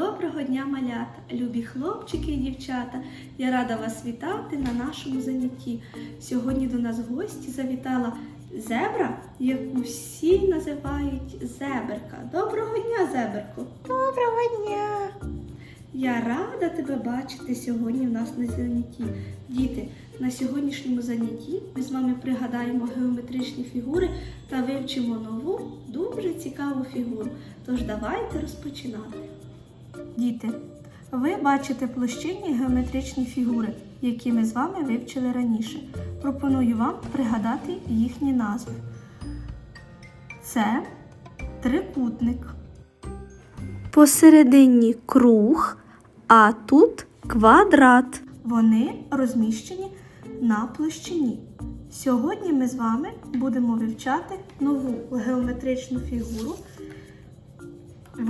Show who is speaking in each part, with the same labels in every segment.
Speaker 1: Доброго дня, малята, любі хлопчики і дівчата. Я рада вас вітати на нашому занятті. Сьогодні до нас в гості завітала зебра, яку всі називають зеберка. Доброго дня, зеберко!
Speaker 2: Доброго дня!
Speaker 1: Я рада тебе бачити сьогодні в нас на занятті. Діти, на сьогоднішньому занятті ми з вами пригадаємо геометричні фігури та вивчимо нову, дуже цікаву фігуру. Тож давайте розпочинати. Діти, ви бачите площинні геометричні фігури, які ми з вами вивчили раніше. Пропоную вам пригадати їхні назви. Це трикутник. Посередині круг, а тут квадрат. Вони розміщені на площині. Сьогодні ми з вами будемо вивчати нову геометричну фігуру.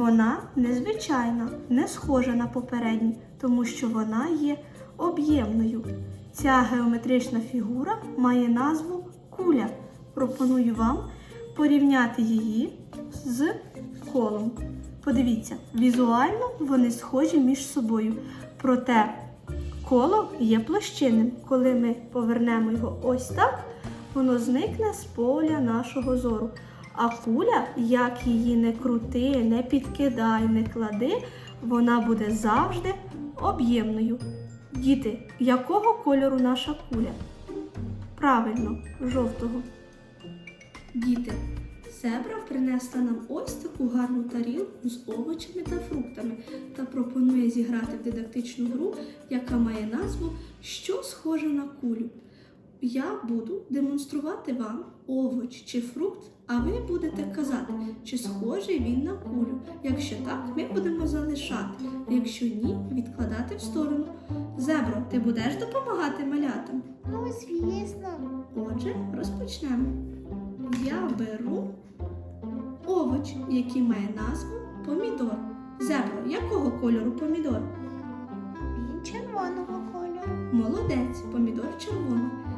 Speaker 1: Вона незвичайна, не схожа на попередні, тому що вона є об'ємною. Ця геометрична фігура має назву куля. Пропоную вам порівняти її з колом. Подивіться, візуально вони схожі між собою. Проте коло є площинним. Коли ми повернемо його ось так, воно зникне з поля нашого зору. А куля, як її не крути, не підкидай, не клади, вона буде завжди об'ємною. Діти, якого кольору наша куля? Правильно, жовтого. Діти, зебра принесла нам ось таку гарну тарілку з овочами та фруктами та пропонує зіграти в дидактичну гру, яка має назву Що схоже на кулю. Я буду демонструвати вам овоч чи фрукт, а ви будете казати, чи схожий він на кулю. Якщо так, ми будемо залишати. Якщо ні, відкладати в сторону. Зебро, ти будеш допомагати малятам?
Speaker 2: Ну, звісно.
Speaker 1: Отже, розпочнемо. Я беру овоч, який має назву помідор. Зебро, якого кольору помідор?
Speaker 2: Він червоного кольору.
Speaker 1: Молодець, помідор червоний.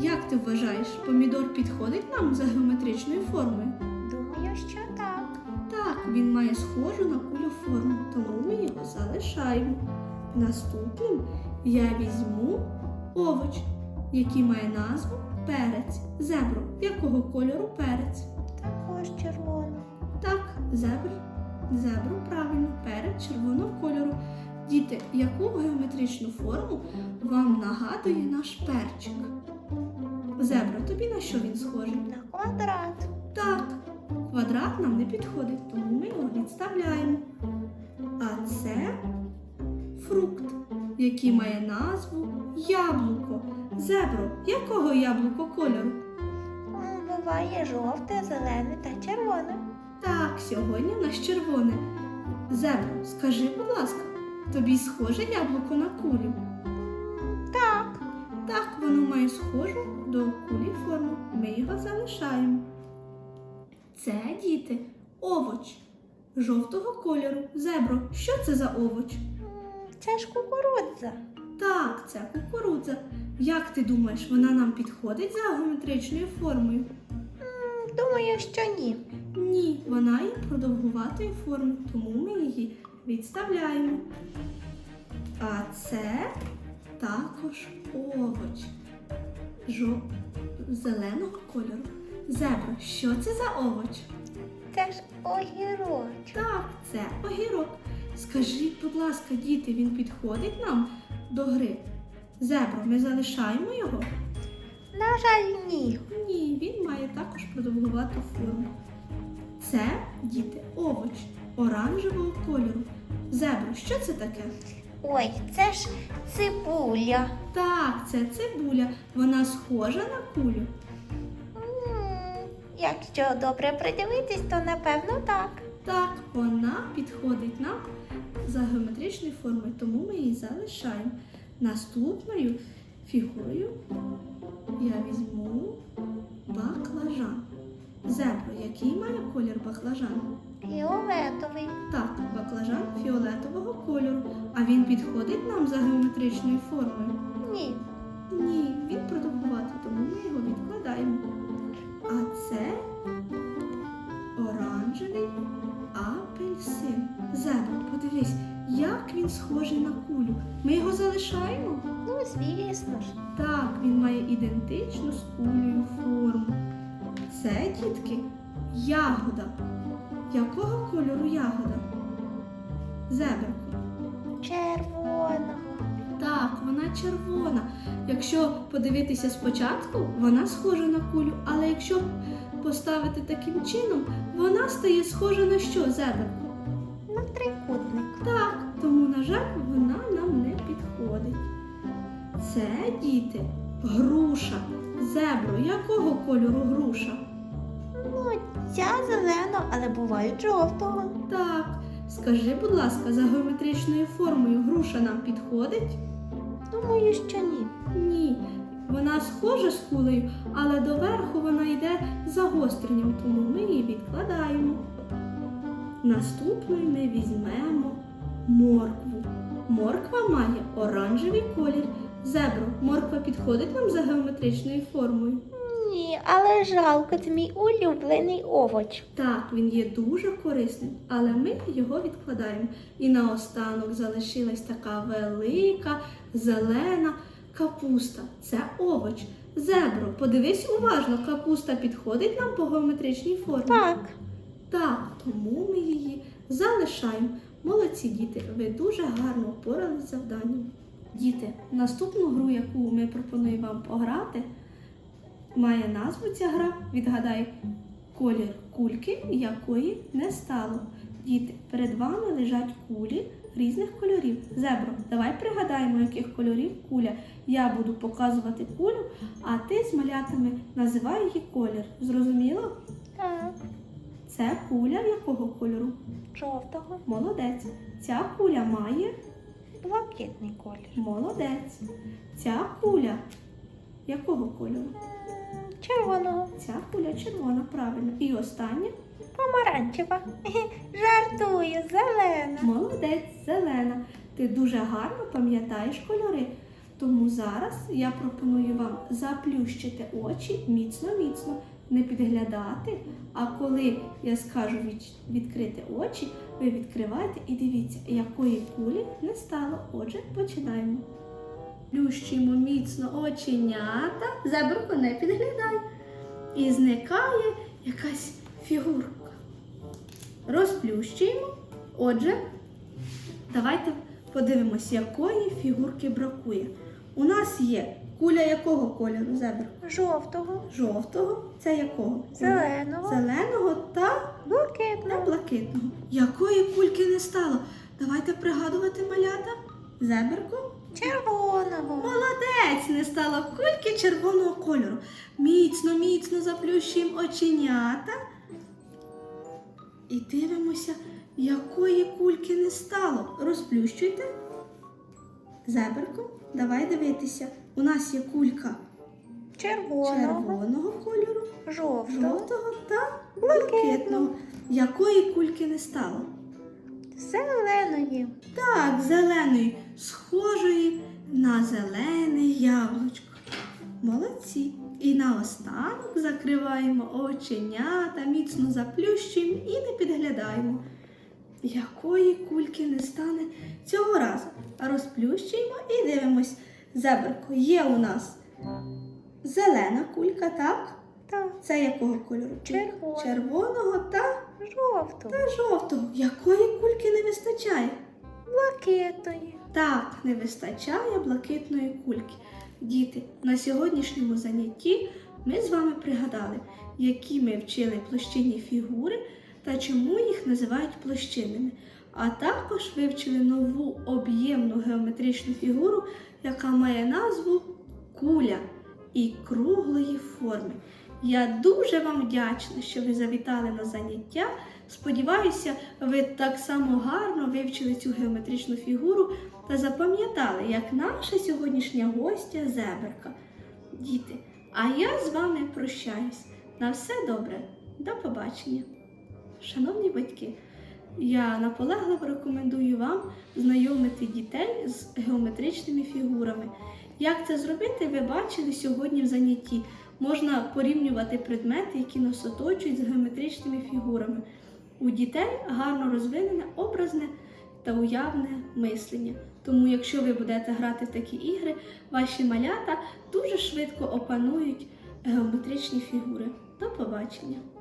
Speaker 1: Як ти вважаєш, помідор підходить нам за геометричною формою?
Speaker 2: Думаю, що так.
Speaker 1: Так, він має схожу на кулю форму, тому ми його залишаємо. Наступним я візьму овоч, який має назву перець. Зебро, якого кольору перець?
Speaker 2: Також червоного.
Speaker 1: Так, зебр. Зебро, правильно, перець червоного кольору. Діти, яку геометричну форму вам нагадує наш перчик? Зебра, тобі на що він схожий?
Speaker 2: На квадрат.
Speaker 1: Так, квадрат нам не підходить, тому ми його відставляємо. А це фрукт, який має назву яблуко. Зебро, якого яблуко кольору?
Speaker 2: Буває жовте, зелене та червоне.
Speaker 1: Так, сьогодні в нас червоне. Зебро, скажи, будь ласка, тобі схоже яблуко на кулю?
Speaker 2: Так.
Speaker 1: Воно має схожу до кулі форму. Ми його залишаємо. Це, діти, овоч жовтого кольору. Зебро, що це за овоч?
Speaker 2: Це ж кукурудза.
Speaker 1: Так, це кукурудза. Як ти думаєш, вона нам підходить за геометричною формою?
Speaker 2: Думаю, що ні.
Speaker 1: Ні, вона є продовгуватої форми, тому ми її відставляємо. А це також овоч жо... зеленого кольору. Зебра, що це за овоч?
Speaker 2: Це ж огірочок.
Speaker 1: Так, це огірок. Скажіть, будь ласка, діти, він підходить нам до гри? Зебро, ми залишаємо його?
Speaker 2: На жаль, ні.
Speaker 1: Ні, він має також продовгувату форму. Це, діти, овоч оранжевого кольору. Зебро, що це таке?
Speaker 2: Ой, це ж цибуля.
Speaker 1: Так, це цибуля. Вона схожа на кулю.
Speaker 2: М, Якщо добре придивитись, то напевно так.
Speaker 1: Так, вона підходить нам за геометричною формою, тому ми її залишаємо. Наступною фігурою я візьму баклажан. Зебро, який має колір баклажану?
Speaker 2: Фіолетовий.
Speaker 1: Так, баклажан фіолетового кольору. А він підходить нам за геометричною формою?
Speaker 2: Ні.
Speaker 1: Ні, він продовгуватий, тому ми його відкладаємо. А це оранжевий апельсин. Зебро, подивись, як він схожий на кулю? Ми його залишаємо?
Speaker 2: Ну, звісно ж.
Speaker 1: Так, він має ідентичну з кулею форму. Це, дітки, ягода. Якого кольору ягода? Зеберко.
Speaker 2: Червоного.
Speaker 1: Так, вона червона. Якщо подивитися спочатку, вона схожа на кулю, але якщо поставити таким чином, вона стає схожа на що, зеберко?
Speaker 2: На трикутник.
Speaker 1: Так, тому, на жаль, вона нам не підходить. Це, діти, груша. Зебро, якого кольору груша?
Speaker 2: Ну, ця зелена, але бувають жовтого.
Speaker 1: Так, скажи, будь ласка, за геометричною формою груша нам підходить?
Speaker 2: Думаю, що ні.
Speaker 1: Ні. Вона схожа з кулею, але доверху вона йде загостренням, тому ми її відкладаємо. Наступною ми візьмемо моркву. Морква має оранжевий колір. Зебро, морква підходить нам за геометричною формою.
Speaker 2: Ні, але жалко, це мій улюблений овоч.
Speaker 1: Так, він є дуже корисним, але ми його відкладаємо. І наостанок залишилась така велика зелена капуста. Це овоч. Зебро, подивись уважно, капуста підходить нам по геометричній формі.
Speaker 2: Так.
Speaker 1: Так, тому ми її залишаємо. Молодці діти, ви дуже гарно впоралися з завданням. Діти, наступну гру, яку ми пропонуємо вам пограти, має назву ця гра. Відгадай колір кульки, якої не стало. Діти, перед вами лежать кулі різних кольорів. Зебро, давай пригадаємо, яких кольорів куля. Я буду показувати кулю, а ти з малятами називай її колір. Зрозуміло?
Speaker 2: Так.
Speaker 1: Це куля якого кольору?
Speaker 2: Жовтого.
Speaker 1: Молодець. Ця куля має
Speaker 2: Блакитний колір.
Speaker 1: молодець. Ця куля якого кольору?
Speaker 2: Червоного.
Speaker 1: Ця куля червона, правильно. І остання
Speaker 2: Помаранчева. Жартую, зелена.
Speaker 1: молодець, зелена. Ти дуже гарно пам'ятаєш кольори. Тому зараз я пропоную вам заплющити очі міцно-міцно, не підглядати. А коли я скажу відкрити очі, ви відкриваєте і дивіться, якої кулі не стало. Отже, починаємо. Плющуємо міцно оченята, зебрко не підглядай. І зникає якась фігурка. Розплющуємо. Отже, давайте подивимось, якої фігурки бракує. У нас є куля якого кольору зебр?
Speaker 2: Жовтого.
Speaker 1: Жовтого. Це якого?
Speaker 2: Зеленого.
Speaker 1: Зеленого та
Speaker 2: Блакитного.
Speaker 1: блакитного. Якої кульки не стало? Давайте пригадувати малята. Зеберко.
Speaker 2: Червоного.
Speaker 1: Молодець, не стало кульки червоного кольору. Міцно, міцно заплющуємо оченята. І дивимося, якої кульки не стало. Розплющуйте. Зеберко, давай дивитися. У нас є кулька
Speaker 2: Червоного.
Speaker 1: червоного кольору,
Speaker 2: Жовтого.
Speaker 1: жовтого та
Speaker 2: Блакитного.
Speaker 1: блакитного. Якої кульки не стало?
Speaker 2: Зеленої.
Speaker 1: Так, зеленої, схожої на зелене яблучко. Молодці. І наостанок закриваємо оченята, міцно заплющуємо і не підглядаємо. Якої кульки не стане цього разу. Розплющуємо і дивимось. Зеберко, є у нас зелена кулька, так?
Speaker 2: Так.
Speaker 1: Це якого кольору?
Speaker 2: Червоного.
Speaker 1: Червоного та,
Speaker 2: Жовтого.
Speaker 1: та жовтого. Якої кульки не вистачає?
Speaker 2: Блакитної.
Speaker 1: Так, не вистачає блакитної кульки. Діти, на сьогоднішньому занятті ми з вами пригадали, які ми вчили площинні фігури та чому їх називають площинними. А також вивчили нову об'ємну геометричну фігуру, яка має назву куля і круглої форми. Я дуже вам вдячна, що ви завітали на заняття. Сподіваюся, ви так само гарно вивчили цю геометричну фігуру та запам'ятали, як наша сьогоднішня гостя зеберка. Діти, а я з вами прощаюсь. На все добре. До побачення. Шановні батьки, я наполегливо рекомендую вам знайомити дітей з геометричними фігурами. Як це зробити, ви бачили сьогодні в занятті. Можна порівнювати предмети, які нас оточують з геометричними фігурами. У дітей гарно розвинене образне та уявне мислення. Тому, якщо ви будете грати в такі ігри, ваші малята дуже швидко опанують геометричні фігури. До побачення!